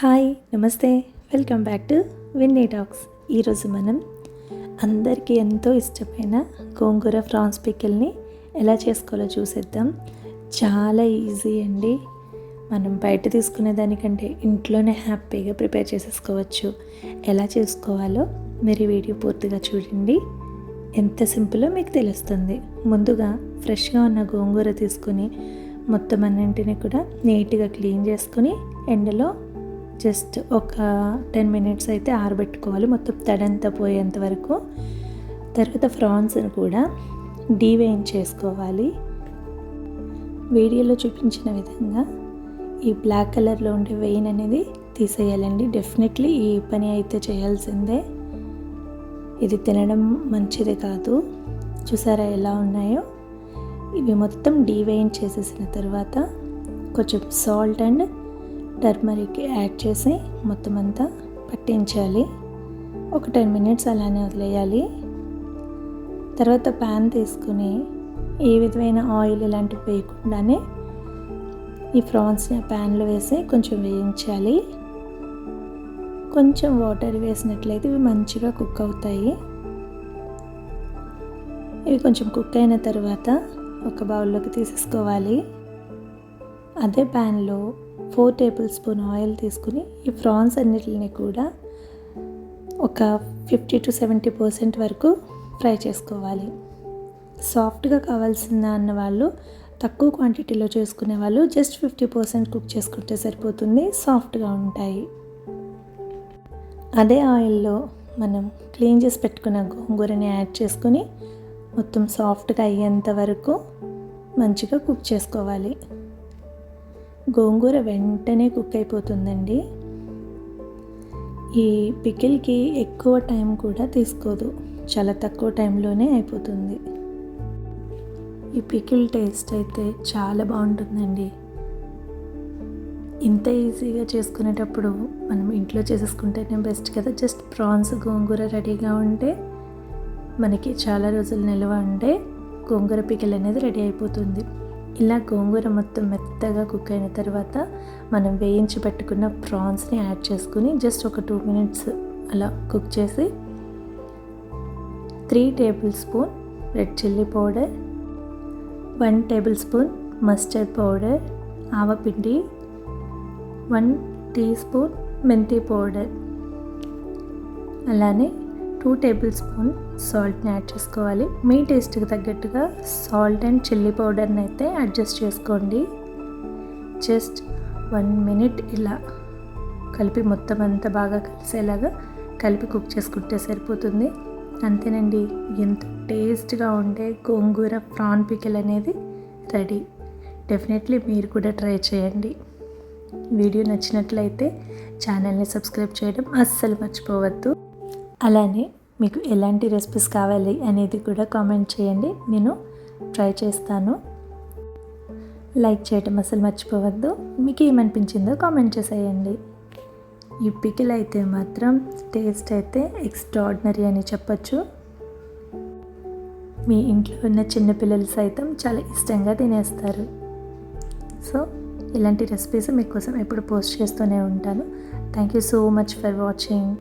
Hi నమస్తే. Welcome back to Vinny talks. ఈరోజు మనం అందరికీ ఎంతో ఇష్టమైన గోంగూర ఫ్రాన్స్ పికిల్ని ఎలా చేసుకోవాలో చూసేద్దాం. చాలా ఈజీ అండి. మనం బయట తీసుకునే దానికంటే ఇంట్లోనే హ్యాపీగా ప్రిపేర్ చేసేసుకోవచ్చు. ఎలా చేసుకోవాలో మీరు వీడియో పూర్తిగా చూడండి. ఎంత సింపుల్లో మీకు తెలుస్తుంది. ముందుగా ఫ్రెష్గా ఉన్న గోంగూర తీసుకుని మొత్తం అన్నింటిని కూడా నీట్గా క్లీన్ చేసుకుని ఎండలో జస్ట్ ఒక టెన్ మినిట్స్ అయితే ఆరబెట్టుకోవాలి. మొత్తం తడంతా పోయేంత వరకు. తర్వాత ఫ్రాన్స్ని కూడా డీవేయిన్ చేసుకోవాలి. వీడియోలో చూపించిన విధంగా ఈ బ్లాక్ కలర్లో ఉండే వెయిన్ అనేది తీసేయాలండి. డెఫినెట్లీ ఈ పని అయితే చేయాల్సిందే. ఇది తినడం మంచిది కాదు. చూసారా ఎలా ఉన్నాయో? ఇవి మొత్తం డీవైన్ చేసేసిన తర్వాత కొంచెం సాల్ట్ అండ్ టర్మరిక్ యాడ్ చేసి మొత్తం అంతా పట్టించాలి. ఒక టెన్ మినిట్స్ అలానే వదిలేయాలి. తర్వాత ప్యాన్ తీసుకుని ఏ విధమైన ఆయిల్ ఇలాంటివి వేయకుండానే ఈ ఫ్రాన్స్ని ప్యాన్లో వేసి కొంచెం వేయించాలి. కొంచెం వాటర్ వేసినట్లయితే ఇవి మంచిగా కుక్ అవుతాయి. ఇవి కొంచెం కుక్ అయిన తర్వాత ఒక బౌల్లోకి తీసేసుకోవాలి. అదే ప్యాన్లో ఫోర్ టేబుల్ స్పూన్ ఆయిల్ తీసుకుని ఈ ఫ్రాన్స్ అన్నిటిని కూడా ఒక ఫిఫ్టీ టు సెవెంటీ పర్సెంట్ వరకు ఫ్రై చేసుకోవాలి. సాఫ్ట్గా కావాల్సిందా అన్న వాళ్ళు తక్కువ క్వాంటిటీలో చేసుకునే వాళ్ళు జస్ట్ ఫిఫ్టీ పర్సెంట్ కుక్ చేసుకుంటే సరిపోతుంది సాఫ్ట్గా ఉంటాయి. అదే ఆయిల్లో మనం క్లీన్ చేసి పెట్టుకున్న గోంగూరని యాడ్ చేసుకొని మొత్తం సాఫ్ట్గా అయ్యేంత వరకు మంచిగా కుక్ చేసుకోవాలి. గోంగూర వెంటనే కుక్ అయిపోతుందండి. ఈ పికిల్కి ఎక్కువ టైం కూడా తీసుకోదు. చాలా తక్కువ టైంలోనే అయిపోతుంది. ఈ పికిల్ టేస్ట్ అయితే చాలా బాగుంటుందండి. ఇంత ఈజీగా చేసుకునేటప్పుడు మనం ఇంట్లో చేసేసుకుంటేనే బెస్ట్ కదా. జస్ట్ ప్రాన్స్ గోంగూర రెడీగా ఉంటే మనకి చాలా రోజులు నిల్వ ఉంటే గోంగూర పికిల్ అనేది రెడీ అయిపోతుంది. ఇలా గోంగూర మొత్తం మెత్తగా కుక్ అయిన తర్వాత మనం వేయించి పెట్టుకున్న ప్రాన్స్ని యాడ్ చేసుకుని జస్ట్ ఒక టూ మినిట్స్ అలా కుక్ చేసి three tablespoon red chilli powder one tablespoon mustard powder ఆవపిండి వన్ టీ స్పూన్ మెంతి పౌడర్ అలానే టూ టేబుల్ స్పూన్ సాల్ట్ని యాడ్ చేసుకోవాలి. మీ టేస్ట్కి తగ్గట్టుగా సాల్ట్ అండ్ చిల్లీ పౌడర్ని అయితే అడ్జస్ట్ చేసుకోండి. జస్ట్ వన్ మినిట్ ఇలా కలిపి మొత్తం అంతా బాగా కలిసేలాగా కలిపి కుక్ చేసుకుంటే సరిపోతుంది. అంతేనండి ఎంత టేస్ట్గా ఉండే గోంగూర ప్రాన్ పికిల్ అనేది రెడీ. డెఫినెట్లీ మీరు కూడా ట్రై చేయండి. వీడియో నచ్చినట్లయితే ఛానల్ని సబ్స్క్రైబ్ చేయడం అస్సలు మర్చిపోవద్దు. అలానే మీకు ఎలాంటి రెసిపీస్ కావాలి అనేది కూడా కామెంట్ చేయండి. నేను ట్రై చేస్తాను. లైక్ చేయటం అసలు మర్చిపోవద్దు. మీకు ఏమనిపించిందో కామెంట్ చేసేయండి. ఈ పికిల్ అయితే మాత్రం టేస్ట్ అయితే ఎక్స్ట్రాడినరీ అని చెప్పచ్చు. మీ ఇంట్లో ఉన్న చిన్నపిల్లలు సైతం చాలా ఇష్టంగా తినేస్తారు. సో ఇలాంటి రెసిపీస్ మీకోసం ఎప్పుడు పోస్ట్ చేస్తూనే ఉంటాను. Thank you so much for watching.